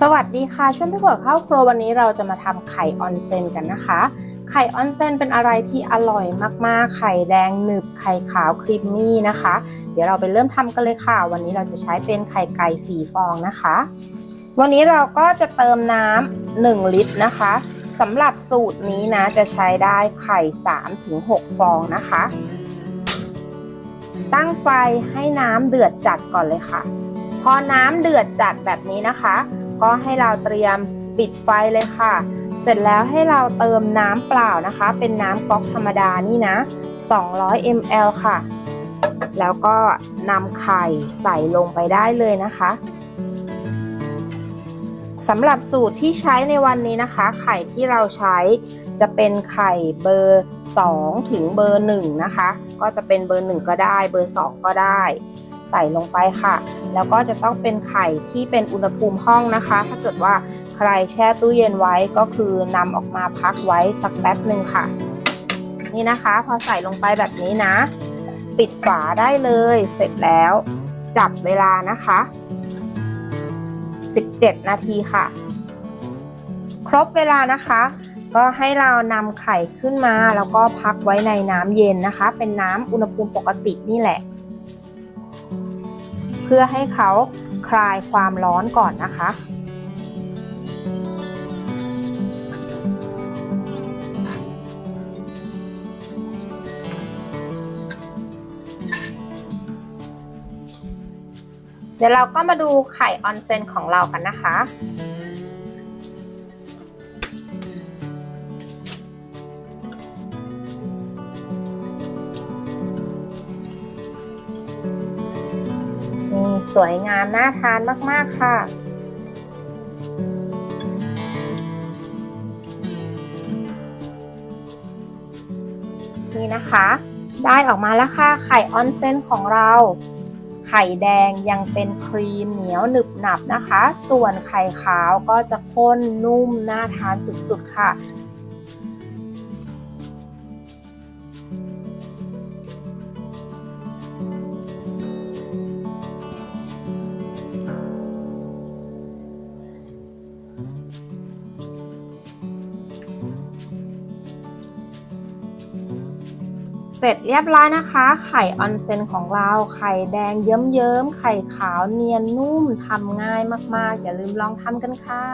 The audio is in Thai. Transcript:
สวัสดีค่ะช่วงพี่ขวดเข้าครัววันนี้เราจะมาทำไข่ออนเซนกันนะคะ ไข่ออนเซนเป็นอะไรที่อร่อยมากๆ ไข่แดงหนึบไข่ขาวครีมมี่นะคะ เดี๋ยวเราไปเริ่มทำกันเลยค่ะ วันนี้เราจะใช้เป็นไข่ไก่สีฟองนะคะ วันนี้เราก็จะเติมน้ำ1ลิตรนะคะสำหรับสูตรนี้นะจะใช้ได้ไข่3-6ฟองนะคะ ตั้งไฟให้น้ำเดือดจัดก่อนเลยค่ะ พอน้ำเดือดจัดแบบนี้นะคะ ก็ให้เราเตรียมปิดไฟเลยค่ะ เสร็จแล้วให้เราเติมน้ำเปล่านะคะ เป็นน้ำก๊อกธรรมดานี่นะ 200 ml ค่ะ แล้วก็นำไข่ใส่ลงไปได้เลยนะคะสำหรับสูตรที่ใช้ในวันนี้นะคะ ไข่ที่เราใช้จะเป็นไข่เบอร์ 2 ถึงเบอร์ 1 นะคะ ก็จะเป็นเบอร์ 1 ก็ได้ เบอร์ 2 ก็ได้ ใส่ลงไปค่ะ แล้วก็จะต้องเป็นไข่ที่เป็นอุณหภูมิห้องนะคะ ถ้าเกิดว่าใครแช่ตู้เย็นไว้ก็คือนำออกมาพักไว้สักแป๊บหนึ่งค่ะ นี่นะคะ พอใส่ลงไปแบบนี้นะ ปิดฝาได้เลยเสร็จแล้ว จับเวลานะคะ 17 นาทีค่ะ ครบเวลานะคะก็ให้เรานำไข่ขึ้นมาแล้วก็พักไว้ในน้ำเย็นนะคะ เป็นน้ำอุณหภูมิปกตินี่แหละ เพื่อให้เขาคลายความร้อนก่อนนะคะ เดี๋ยวเราก็มาดูไข่ออนเซนของเรากันนะคะ สวยงามน่าทานมากๆค่ะ นี่นะคะ ได้ออกมาแล้วค่ะไข่ออนเซนของเรา ไข่แดงยังเป็นครีมเหนียวหนึบหนับนะคะ ส่วนไข่ขาวก็จะข้นนุ่มน่าทานสุดๆค่ะ เสร็จเรียบร้อยนะคะ ไข่ออนเซนของเรา ไข่แดงเยิ้มๆ ไข่ขาวเนียนนุ่มทำง่ายมากๆ อย่าลืมลองทำกันค่ะ